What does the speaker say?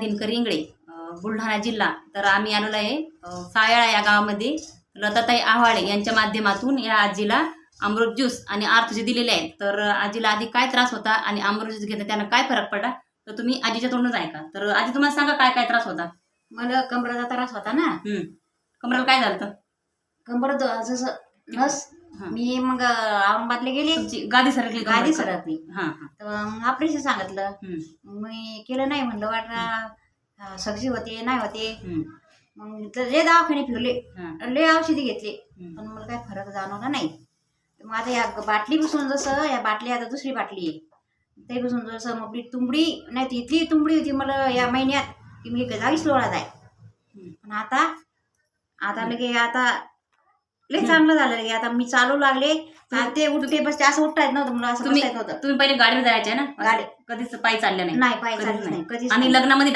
दिनकर इंगळे बुलढाणा जिल्हा. तर आम्ही आलेलो आहे सायाळा या गावामध्ये. लताताई आव्हाळे यांच्या माध्यमातून या आजीला अमृत ज्यूस आणि आर्थचे दिलेले आहेत. तर आजीला आधी काय त्रास होता आणि अमृत ज्यूस घेता त्यांना काय फरक पडला? तर तुम्ही आजीच्या तोंडूनच ऐका. तर आजी तुम्हाला सांगा काय काय त्रास होता? मला कमरेचा त्रास होता ना. कमरेला काय झालं? कंबर जसं नस. मी मग औरंगाबादला गेले गादी सरकली? गाडी सरकली. तर मग ऑपरेशन सांगितलं. मी केलं नाही म्हणलं वाटला सगळी होते नाही होते. मग लय दवाखाने फिरले लय औषधी घेतले. पण मला काही फरक जाणवला नाही. मग आता या बाटलीपासून जसं या बाटली आता दुसरी बाटली आहे. त्यापासून जसं मग आपली तुंबडी नाही ती इथली तुंबडी होती मला या महिन्यात. की मी जागीच लोळात आहे. पण आता आता लगे आता लय चांगलं झालं लगे आता मी चालू लागले ते उठते बस असं उठता येत नव्हतं मला असं तुम्ही बसता येत नव्हतं तुम्ही पहिले गाडीवर जायचे ना? गाडी- कधीच पायी चालल्या नाही. नाही पाय चालत नाही. कधीच आणि. लग्नामध्ये